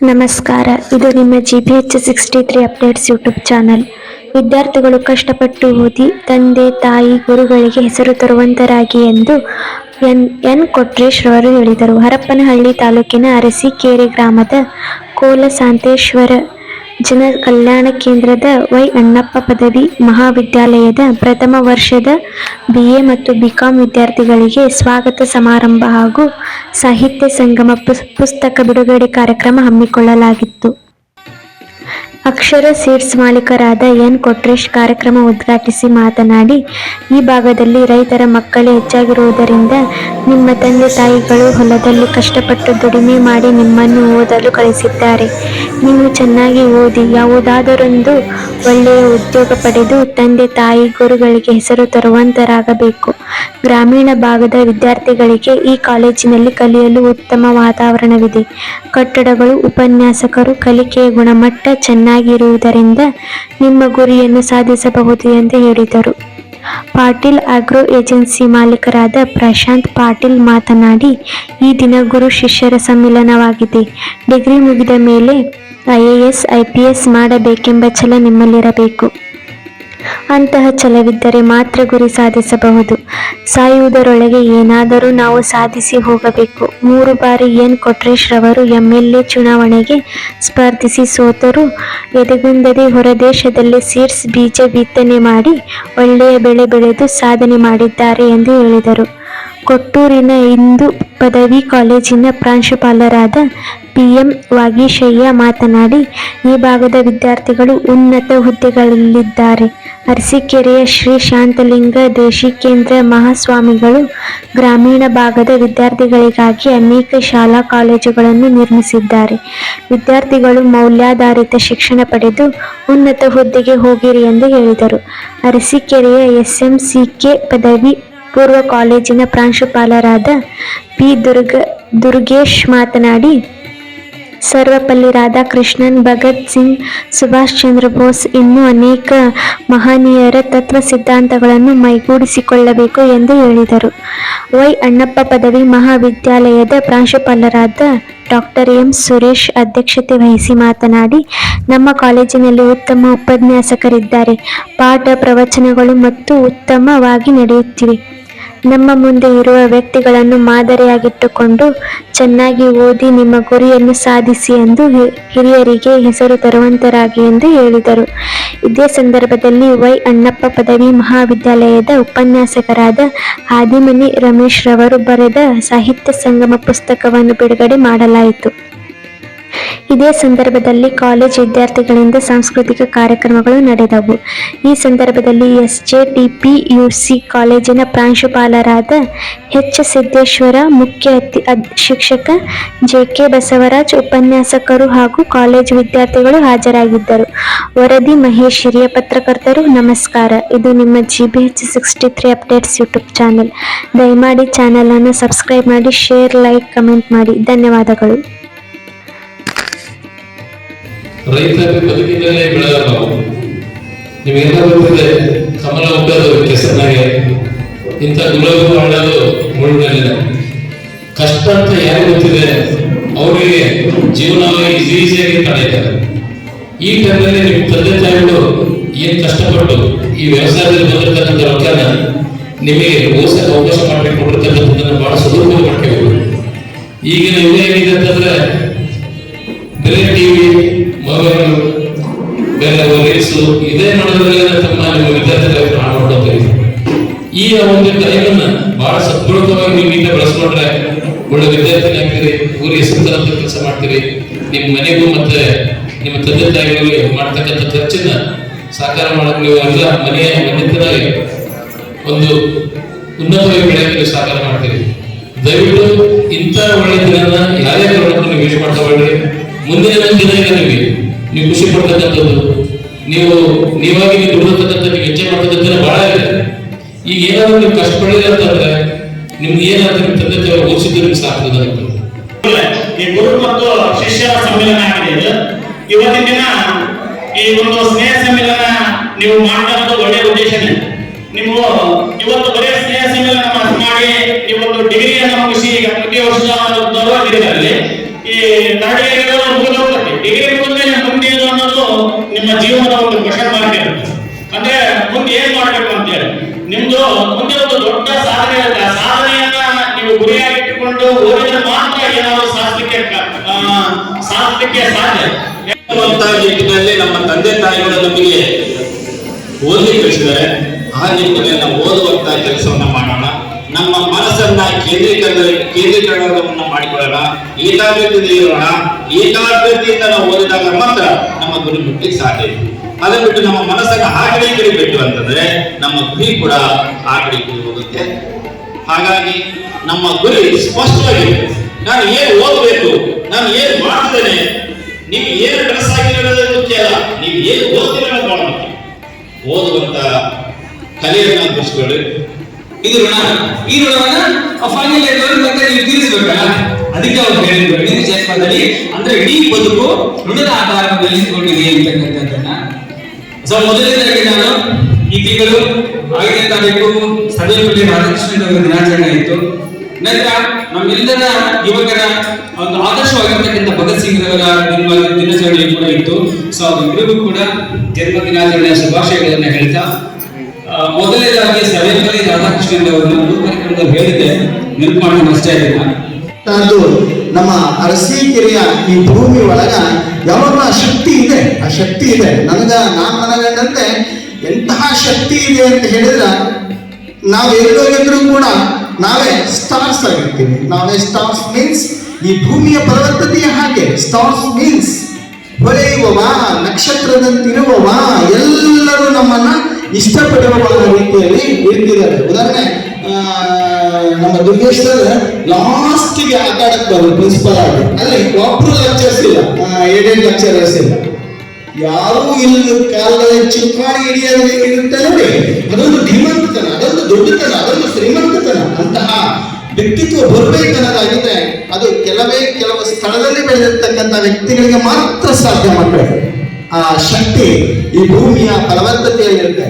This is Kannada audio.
ನಮಸ್ಕಾರ. ಇದು ನಿಮ್ಮ G B H sixty three updates YouTube channel ವಿದ್ಯಾರ್ಥಿಗಳು ಕಷ್ಟಪಟ್ಟು ಓದಿ ತಂದೆ, ತಾಯಿ, ಗುರುಗಳಿಗೆ ಹೆಸರು ತರುವಂತರಾಗಿ ಎಂದು ಎನ್ ಎನ್ ಕೊಟ್ರೇಶ್ ಅವರು ಹೇಳಿದರು. ಹರಪ್ಪನಹಳ್ಳಿ ತಾಲೂಕಿನ ಅರಸೀಕೆರೆ ಗ್ರಾಮದ ಕೋಲಸಾಂತೇಶ್ವರ ಜನ ಕಲ್ಯಾಣ ಕೇಂದ್ರದ ವೈ ಅಣ್ಣಪ್ಪ ಪದವಿ ಮಹಾವಿದ್ಯಾಲಯದ ಪ್ರಥಮ ವರ್ಷದ ಬಿಎ ಮತ್ತು ಬಿಕಾಂ ವಿದ್ಯಾರ್ಥಿಗಳಿಗೆ ಸ್ವಾಗತ ಸಮಾರಂಭ ಹಾಗೂ ಸಾಹಿತ್ಯ ಸಂಗಮ ಪುಸ್- ಪುಸ್ತಕ ಬಿಡುಗಡೆ ಕಾರ್ಯಕ್ರಮ ಹಮ್ಮಿಕೊಳ್ಳಲಾಗಿತ್ತು. ಅಕ್ಷರ ಸೀಡ್ಸ್ ಮಾಲೀಕರಾದ ಎನ್ ಕೊಟ್ರೇಶ್ ಕಾರ್ಯಕ್ರಮ ಉದ್ಘಾಟಿಸಿ ಮಾತನಾಡಿ, ಈ ಭಾಗದಲ್ಲಿ ರೈತರ ಮಕ್ಕಳೇ ಹೆಚ್ಚಾಗಿರುವುದರಿಂದ ನಿಮ್ಮ ತಂದೆ ತಾಯಿಗಳು ಹೊಲದಲ್ಲಿ ಕಷ್ಟಪಟ್ಟು ದುಡಿಮೆ ಮಾಡಿ ನಿಮ್ಮನ್ನು ಓದಲು ಕಳಿಸಿದ್ದಾರೆ. ನೀವು ಚೆನ್ನಾಗಿ ಓದಿ, ಯಾವುದಾದರೊಂದು ಒಳ್ಳೆಯ ಉದ್ಯೋಗ ಪಡೆದು ತಂದೆ ತಾಯಿ ಗುರುಗಳಿಗೆ ಹೆಸರು ತರುವಂತರಾಗಬೇಕು. ಗ್ರಾಮೀಣ ಭಾಗದ ವಿದ್ಯಾರ್ಥಿಗಳಿಗೆ ಈ ಕಾಲೇಜಿನಲ್ಲಿ ಕಲಿಯಲು ಉತ್ತಮ ವಾತಾವರಣವಿದೆ. ಕಟ್ಟಡಗಳು, ಉಪನ್ಯಾಸಕರು, ಕಲಿಕೆಯ ಗುಣಮಟ್ಟ ಚೆನ್ನಾಗಿರುವುದರಿಂದ ನಿಮ್ಮ ಗುರಿಯನ್ನು ಸಾಧಿಸಬಹುದು ಎಂದು ಹೇಳಿದರು. ಪಾಟೀಲ್ ಆಗ್ರೋ ಏಜೆನ್ಸಿ ಮಾಲೀಕರಾದ ಪ್ರಶಾಂತ್ ಪಾಟೀಲ್ ಮಾತನಾಡಿ, ಈ ದಿನ ಗುರು ಶಿಷ್ಯರ ಸಮ್ಮಿಲನವಾಗಿದೆ. ಡಿಗ್ರಿ ಮುಗಿದ ಮೇಲೆ ಐಎಎಸ್ ಐಪಿಎಸ್ ಮಾಡಬೇಕೆಂಬ ಛಲ ನಿಮ್ಮಲ್ಲಿರಬೇಕು. ಅಂತಹ ಛಲವಿದ್ದರೆ ಮಾತ್ರ ಗುರಿ ಸಾಧಿಸಬಹುದು. ಸಾಯುವುದರೊಳಗೆ ಏನಾದರೂ ನಾವು ಸಾಧಿಸಿ ಹೋಗಬೇಕು. ಮೂರು ಬಾರಿ ಎನ್ ಕೊಟ್ರೇಶ್ ರವರು ಎಂಎಲ್ಎ ಚುನಾವಣೆಗೆ ಸ್ಪರ್ಧಿಸಿ ಸೋತರೂ ಎದೆಗುಂದದೆ ಹೊರದೇಶದಲ್ಲಿ ಸೀಡ್ಸ್ ಬೀಜ ಬಿತ್ತನೆ ಮಾಡಿ ಒಳ್ಳೆಯ ಬೆಳೆ ಬೆಳೆದು ಸಾಧನೆ ಮಾಡಿದ್ದಾರೆ ಎಂದು ಹೇಳಿದರು. ಕೊಟ್ಟೂರಿನ ಇಂದು ಪದವಿ ಕಾಲೇಜಿನ ಪ್ರಾಂಶುಪಾಲರಾದ ಪಿಎಂ ವಾಗೀಶಯ್ಯ ಮಾತನಾಡಿ, ಈ ಭಾಗದ ವಿದ್ಯಾರ್ಥಿಗಳು ಉನ್ನತ ಹುದ್ದೆಗಳಲ್ಲಿದ್ದಾರೆ. ಅರಸೀಕೆರೆಯ ಶ್ರೀ ಶಾಂತಲಿಂಗ ದೇಶಿಕೇಂದ್ರ ಮಹಾಸ್ವಾಮಿಗಳು ಗ್ರಾಮೀಣ ಭಾಗದ ವಿದ್ಯಾರ್ಥಿಗಳಿಗಾಗಿ ಅನೇಕ ಶಾಲಾ ಕಾಲೇಜುಗಳನ್ನು ನಿರ್ಮಿಸಿದ್ದಾರೆ. ವಿದ್ಯಾರ್ಥಿಗಳು ಮೌಲ್ಯಾಧಾರಿತ ಶಿಕ್ಷಣ ಪಡೆದು ಉನ್ನತ ಹುದ್ದೆಗೆ ಹೋಗಿರಿ ಎಂದು ಹೇಳಿದರು. ಅರಸೀಕೆರೆಯ ಎಸ್ಎಂಸಿಕೆ ಪದವಿ ಪೂರ್ವ ಕಾಲೇಜಿನ ಪ್ರಾಂಶುಪಾಲರಾದ ಪಿ ದುರ್ಗ, ದುರ್ಗೇಶ್ ಮಾತನಾಡಿ ಸರ್ವಪಲ್ಲಿ ರಾಧಾಕೃಷ್ಣನ್, ಭಗತ್ ಸಿಂಗ್, ಸುಭಾಷ್ ಚಂದ್ರ ಬೋಸ್ ಇನ್ನೂ ಅನೇಕ ಮಹನೀಯರ ತತ್ವ ಸಿದ್ಧಾಂತಗಳನ್ನು ಮೈಗೂಡಿಸಿಕೊಳ್ಳಬೇಕು ಎಂದು ಹೇಳಿದರು. ವೈ ಅಣ್ಣಪ್ಪ ಪದವಿ ಮಹಾವಿದ್ಯಾಲಯದ ಪ್ರಾಂಶುಪಾಲರಾದ ಡಾಕ್ಟರ್ ಎಂ ಸುರೇಶ್ ಅಧ್ಯಕ್ಷತೆ ವಹಿಸಿ ಮಾತನಾಡಿ, ನಮ್ಮ ಕಾಲೇಜಿನಲ್ಲಿ ಉತ್ತಮ ಉಪನ್ಯಾಸಕರಿದ್ದಾರೆ. ಪಾಠ ಪ್ರವಚನಗಳು ಮತ್ತು ಉತ್ತಮವಾಗಿ ನಡೆಯುತ್ತಿವೆ. ನಮ್ಮ ಮುಂದೆ ಇರುವ ವ್ಯಕ್ತಿಗಳನ್ನು ಮಾದರಿಯಾಗಿಟ್ಟುಕೊಂಡು ಚೆನ್ನಾಗಿ ಓದಿ ನಿಮ್ಮ ಗುರಿಯನ್ನು ಸಾಧಿಸಿ ಎಂದು ಹಿರಿಯರಿಗೆ ಹೆಸರು ತರುವಂತರಾಗಿ ಎಂದು ಹೇಳಿದರು. ಇದೇ ಸಂದರ್ಭದಲ್ಲಿ ವೈ ಅಣ್ಣಪ್ಪ ಪದವಿ ಮಹಾವಿದ್ಯಾಲಯದ ಉಪನ್ಯಾಸಕರಾದ ಆದಿಮನಿ ರಮೇಶ್ ರವರು ಬರೆದ ಸಾಹಿತ್ಯ ಸಂಗಮ ಪುಸ್ತಕವನ್ನು ಬಿಡುಗಡೆ ಮಾಡಲಾಯಿತು. ಇದೇ ಸಂದರ್ಭದಲ್ಲಿ ಕಾಲೇಜ್ ವಿದ್ಯಾರ್ಥಿಗಳಿಂದ ಸಾಂಸ್ಕೃತಿಕ ಕಾರ್ಯಕ್ರಮಗಳು ನಡೆದವು. ಈ ಸಂದರ್ಭದಲ್ಲಿ ಎಸ್ ಜೆ ಟಿಪಿಯುಸಿ ಕಾಲೇಜಿನ ಪ್ರಾಂಶುಪಾಲರಾದ ಎಚ್ ಸಿದ್ದೇಶ್ವರ, ಮುಖ್ಯ ಅತಿ- ಶಿಕ್ಷಕ ಜೆಕೆ ಬಸವರಾಜ್, ಉಪನ್ಯಾಸಕರು ಹಾಗೂ ಕಾಲೇಜು ವಿದ್ಯಾರ್ಥಿಗಳು ಹಾಜರಾಗಿದ್ದರು. ವರದಿ ಮಹೇಶ್, ಹಿರಿಯ ಪತ್ರಕರ್ತರು, ನಮಸ್ಕಾರ. ಇದು ನಿಮ್ಮ G B H sixty three updates YouTube channel. ದಯಮಾಡಿ ಚಾನೆಲ್ ಅನ್ನು ಸಬ್ಸ್ಕ್ರೈಬ್ ಮಾಡಿ, ಶೇರ್, ಲೈಕ್, ಕಮೆಂಟ್ ಮಾಡಿ. ಧನ್ಯವಾದಗಳು. ರೈತ ಬದುಕಿನಲ್ಲೇ ಬೆಳೆದ ನಾವು. ನಿಮಗೆಲ್ಲ ಗೊತ್ತಿದೆ ಕಮಲ ಹುಟ್ಟೋದು ಕೆಸರಿನಾಗೆ. ಇಂಥ ಗುಲಾಬಿ ಮಾಡೋದು ಮುಳ್ಳಿನ ಕಷ್ಟ ಅಂತ ಯಾರು ಗೊತ್ತಿದೆ, ಅವರಿಗೆ ಜೀವನ ಈಸಿ ಈಸಿಯಾಗಿ ಕಾಣಿದ್ದಾರೆ ಈ ಟೈಮಲ್ಲಿ ನಿಮ್ಮ ತಂದೆ ತಾಯಿಗಳು ಏನು ಕಷ್ಟಪಟ್ಟು ಈ ವ್ಯವಸಾಯದಲ್ಲಿ ಬಂದಿರ್ತಕ್ಕಂಥ ರೊಕ್ಕನ ನಿಮಗೆ ಓದಿಸಕ್ಕೆ ಅವಕಾಶ ಮಾಡಿಕೊಟ್ಟಿರ್ತಕ್ಕಂಥದ್ದನ್ನು ಬಹಳ ಸದುಪಯೋಗ ಮಾಡ್ಕೋಬೇಕು ಈಗಿನ ಯುಗ ಒಂದು ಟೈಮನ್ನ ಬಹಳ ಸದೃಢವಾಗಿ ನೀವು ನೀಟಾಗಿ ಬಳಸ್ಕೊಂಡ್ರೆ ಒಳ್ಳೆ ವಿದ್ಯಾರ್ಥಿ ಆಗ್ತೀರಿ, ಊರಿಗೆ ಹೆಸರು ತರಂತ ಕೆಲಸ ಮಾಡ್ತೀರಿ. ನಿಮ್ಮ ಮನೆಗೂ ಮತ್ತೆ ನಿಮ್ಮ ತಂದೆ ತಾಯಿಗಳಿಗೆ ಮಾಡ್ತಕ್ಕಂಥ ಖರ್ಚನ್ನ ಸಾಕಾರ ಮಾಡಕ್ಕೆ ನೀವು ಎಲ್ಲ ಮನೆಯ ಮನೆತನಾಗಿ ಒಂದು ಉನ್ನತವಾಗಿ ಬೆಳೆಯಕ್ಕೆ ನೀವು ಸಾಕಾರ ಮಾಡ್ತೀರಿ. ದಯವಿಟ್ಟು ಇಂಥ ಒಳ್ಳೆ ದಿನನ ಯಾರೇ ಕಾರಣಕ್ಕೂ ನೀವು ಯೂಸ್ ಮಾಡ್ಕೊಬೇಡ್ರಿ ಮುಂದಿನ ದಿನ ನಿಮಗೆ ನೀವು ಖುಷಿ ಪಡ್ತಕ್ಕಂಥದ್ದು, ನೀವು ನೀವಾಗಿ ನೀವು ಏನಾದ್ರು ನೀವು ಕಷ್ಟಪಡಲಿಲ್ಲ ಅಂತಂದ್ರೆ ನಿಮ್ಗೆ ಏನಾದ್ರೂ ತಂದೆ ತಾಯಿ ಓದಿಸಿದ್ರೆ ಸಾಕು ಈ ಗುರು ಮತ್ತು ಶಿಷ್ಯರ ಸಮ್ಮೇಳನ ಆಗಿದೆ ಇವತ್ತಿನ ದಿನ ಈ ಒಂದು ಸ್ನೇಹ ಸಮ್ಮೇಳನ ನೀವು ಮಾಡಿರೋದು ಒಳ್ಳೆಯ ಉದ್ದೇಶನೇ. ನೀವು ಇವತ್ತು ಬರೀ ಸ್ನೇಹ ಸಮ್ಮೇಳನ ಮಾಡಿ ನೀವು ಒಂದು ಡಿಗ್ರಿಯನ್ನು ಮುಗಿಸಿ ಈಗ ಪ್ರತಿ ವರ್ಷ ಬರುವಾಗಿರಲ್ಲಿ ಈ ನಾಡಿ ಡಿಗ್ರಿ ಮುಂದೆ ಮುಂದೆ ಅನ್ನೋದು ನಿಮ್ಮ ಜೀವನದ ಒಂದು ಕ್ವಶನ್ ಮಾರ್ಕ್ ಇರುತ್ತೆ. ಅಂದ್ರೆ ಮುಂದೆ ಏನ್ ಮಾಡ್ಬೇಕು ಅಂತ ಹೇಳಿ ನಿಮ್ದು ಮುಂದೆ ಒಂದು ದೊಡ್ಡ ಸಾಧನೆ ಇರುತ್ತೆ ಆ ಸಾಧನೆಯನ್ನ ನೀವು ಗುರಿಯಾಗಿಟ್ಟುಕೊಂಡು ಓದಿದ ಮಾತ್ರ ಏನಾದ್ರು ಸಾಧಿಸಲಿಕ್ಕೆ ಸಾಧಿಸಲಿಕ್ಕೆ ಸಾಧ್ಯ? ನಿಟ್ಟಿನಲ್ಲಿ ನಮ್ಮ ತಂದೆ ತಾಯಿಗಳ ನಮಗೆ ಓದಿ ಕಳಿಸಿದರೆ ಆ ನಿಟ್ಟಿನಲ್ಲಿ ನಾವು ಓದುವಂತ ಕೆಲಸವನ್ನ ಮಾಡೋಣ. ನಮ್ಮ ಮನಸ್ಸನ್ನ ಕೇಂದ್ರೀಕರಣ, ಕೇಂದ್ರೀಕರಣವನ್ನು ಮಾಡಿಕೊಳ್ಳೋಣ. ಏಕಾಗ್ರತೆಯಲ್ಲಿ ಇರೋಣ. ಏಕಾಗ್ರತೆಯಿಂದ ನಾವು ಓದಿದಾಗ ಮಾತ್ರ ನಮ್ಮ ಗುರಿ ಮುಟ್ಟಿಗೆ ಸಾಧ್ಯ ಅದನ್ನ ಬಿಟ್ಟು ನಮ್ಮ ಮನಸ್ಸನ್ನ ಆ ಕಡೆ ಬಿಟ್ಟು ಅಂತಂದ್ರೆ ನಮ್ಮ ಗುರಿ ಕೂಡ ಆ ಕಡೆ ಹೋಗುತ್ತೆ ಹಾಗಾಗಿ ನಮ್ಮ ಗುರಿ ಸ್ಪಷ್ಟವಾಗಿದೆ ನಾನು ಏನು ಓದಬೇಕು, ನಾನು ಏನು ಮಾಡ್ತೇನೆ, ನೀವು ಏನು ಡ್ರೆಸ್ ಆಗಿರೋದು ಮುಖ್ಯ ಅಲ್ಲ, ನೀವು ಏನು ಓದ್ತೀರ ಅನ್ನೋದು ಬಹಳ ಮುಖ್ಯ ಓದುವಂತ ಕಲೆಯನ್ನ ಬಿಡಿಸ್ಕೊಳ್ಳಿ ಇದು ಋಣ. ಈ ಋಣವನ್ನ ಫೈನಲ್ ಮತ್ತೆ ನೀವು ತೀರಿಸಬೇಕಲ್ಲ ಅದಕ್ಕೆ ಅವ್ರು ಹೇಳಿದ್ರು. ಜನ್ಮದಲ್ಲಿ ಅಂದ್ರೆ ಇಡೀ ಬದುಕು ಋಣದ ಆಧಾರದಲ್ಲಿ ಕೊಟ್ಟಿದೆ ಅಂತಕ್ಕಂಥದ್ದನ್ನ ಸೊ ಮೊದಲನೇದಾಗಿ ನಾನು ಈ ತಿಂಗಳು ಐದನೇ ತಾರೀಕು ಸರ್ವೇಪಲ್ಲಿ ರಾಧಾಕೃಷ್ಣ ಅವರ ದಿನಾಚರಣೆ ಇತ್ತು ನಂತರ ನಮ್ಮೆಲ್ಲರ ಯುವಕರ ಒಂದು ಆದರ್ಶವಾಗಿರ್ತಕ್ಕಂಥ ಭಗತ್ ಸಿಂಗ್ ರವರ ಜನ್ಮ ದಿನಾಚರಣೆ ಕೂಡ ಇತ್ತು. ಸೊ ಅವರಿಗೂ ಕೂಡ ಜನ್ಮ ದಿನಾಚರಣೆಯ ಶುಭಾಶಯಗಳನ್ನ ಹೇಳ್ತಾ ಮೊದಲನೇದಾಗಿ ಸರ್ವೇಪಲ್ಲಿ ರಾಧಾಕೃಷ್ಣನ್ ಅವರು ಒಂದು ಕಾರ್ಯಕ್ರಮದಲ್ಲಿ ಹೇಳಿದ್ದೆ. ನೆನಪು ಮಾಡೋಣ ಅಷ್ಟೇ ಇಲ್ಲ ನಮ್ಮ ಅರಸೀಕೆರೆಯ ಈ ಭೂಮಿ ಒಳಗ ಯಾವಾಗ ಆ ಶಕ್ತಿ ಇದೆ. ಆ ಶಕ್ತಿ ಇದೆ. ನನಗ ನಾ ಮನಗಂಡಂತೆ ಎಂತಹ ಶಕ್ತಿ ಇದೆ ಅಂತ ಹೇಳಿದ್ರೆ ನಾವ್ ಎಲ್ಲೋಗಿದ್ರು ಕೂಡ ನಾವೇ ಸ್ಟಾರ್ಸ್ ಆಗಿರ್ತೀವಿ. ನಾವೇ ಸ್ಟಾರ್ಸ್ ಮೀನ್ಸ್ ಈ ಭೂಮಿಯ ಫಲವತ್ತತೆಯ ಹಾಗೆ ಸ್ಟಾರ್ಸ್ ಮೀನ್ಸ್ ಹೊಳೆಯುವವ, ನಕ್ಷತ್ರದಂತಿರುವವ, ಎಲ್ಲರೂ ನಮ್ಮನ್ನ ಇಷ್ಟಪಡುವ ರೀತಿಯಲ್ಲಿ ಇರ್ತಿದ್ದಾರೆ. ಉದಾಹರಣೆ ನಮ್ಮ ದುರ್ಗೇಶ್ ಸರ್ ಲಾಸ್ಟಿಗೆ ಆಟ ಆಡಕ್ ಬರೋದು ಪ್ರಿನ್ಸಿಪಲ್ ಆಗಿ. ಅಲ್ಲಿ ಒಬ್ರು ಲೆಕ್ಚರ್ಸ್ ಇಲ್ಲ. ಏಡೇನ್ ಲೆಕ್ಚರರ್ಸ್ ಇಲ್ಲ. ಯಾರು ಇಲ್ಲಿ ಕಾಲದಲ್ಲಿ ಚಿಕ್ಕಾಣಿ ಹಿಡಿಯೋದು ಇರುತ್ತೆ ನೋಡಿ ಅದೊಂದು ಧೀಮಂತತನ ಅದೊಂದು ದೊಡ್ಡತನ ಅದೊಂದು ಶ್ರೀಮಂತತನ. ಅಂತಹ ವ್ಯಕ್ತಿತ್ವ ಬರಬೇಕನ್ನೋದಾಗಿದ್ರೆ ಅದು ಕೆಲವೇ ಕೆಲವು ಸ್ಥಳದಲ್ಲಿ ಬೆಳೆದಿರ್ತಕ್ಕಂಥ ವ್ಯಕ್ತಿಗಳಿಗೆ ಮಾತ್ರ ಸಾಧ್ಯ ಮಾಡಬೇಕು ಆ ಶಕ್ತಿ ಈ ಭೂಮಿಯ ಫಲವತ್ತತೆಯಲ್ಲಿರುತ್ತೆ.